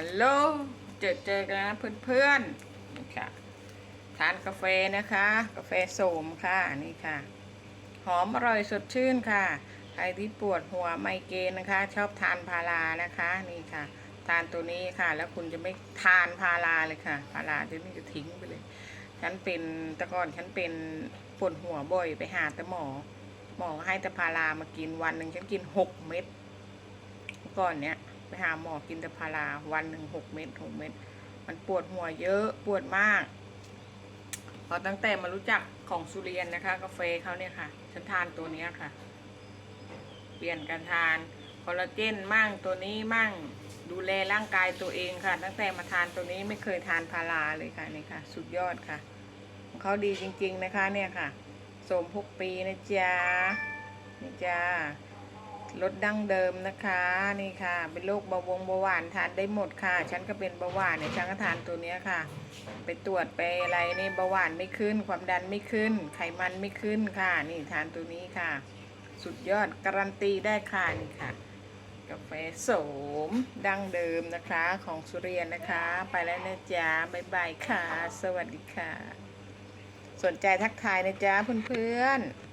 ฮัลโหล เจอเจอกันนะเพื่อนๆนี่ค่ะทานกาแฟนะคะ กาแฟโสมค่ะนี่ค่ะ หอมอร่อยสดชื่นค่ะ ใครที่ปวดหัวไมเกรนนะคะ ชอบทานพารานะคะนี่ค่ะ ทานตัวนี้ค่ะ แล้วคุณจะไม่ทานพาราเลยค่ะ พาราเดี๋ยวนี้จะทิ้งไปเลย ฉันเป็นต่ก่อนฉันเป็นปวดหัวบ่อยไปหาแต่หมอ หมอให้แต่พารามากินวันหนึ่งฉันกินหกเม็ดก่อนเนี้ย ไปหาหมอกินแต่พาราวันหนึ่งหกเม็ดหกเม็ดมันปวดหัวเยอะปวดมากพอตั้งแต่มารู้จักของสุเรียนนะคะ กาแฟเขาเนี่ยค่ะ ฉันทานตัวนี้ค่ะ เปลี่ยนการทานคอลลาเจนมั่งตัวนี้มั่งดูแลร่างกายตัวเองค่ะ ตั้งแต่มาทานตัวนี้ไม่เคยทานพาราเลยค่ะนี่ค่ะ สุดยอดค่ะเขาดีจริง ๆนะคะ เนี่ยค่ะสมพกปีนะจ๊ะนี่จ้า ลดดั้งเดิมนะคะนี่ค่ะ เป็นโรคเบาหวงเบาหวานทานได้หมดค่ะ ฉันก็เป็นเบาหวานเนี่ยฉันก็ทานตัวเนี้ยค่ะ ไปตรวจไปอะไรนี่เบาหวานไม่ขึ้น ความดันไม่ขึ้น ไขมันไม่ขึ้นค่ะ นี่ทานตัวนี้ค่ะ สุดยอดการันตีได้ค่ะนี่ค่ะ กาแฟโสมดั้งเดิมนะคะของสุเรียนนะคะ ไปแล้วนะจ๊ะบ๊ายบายค่ะ สวัสดีค่ะ สนใจทักทายนะจ๊ะเพื่อนๆ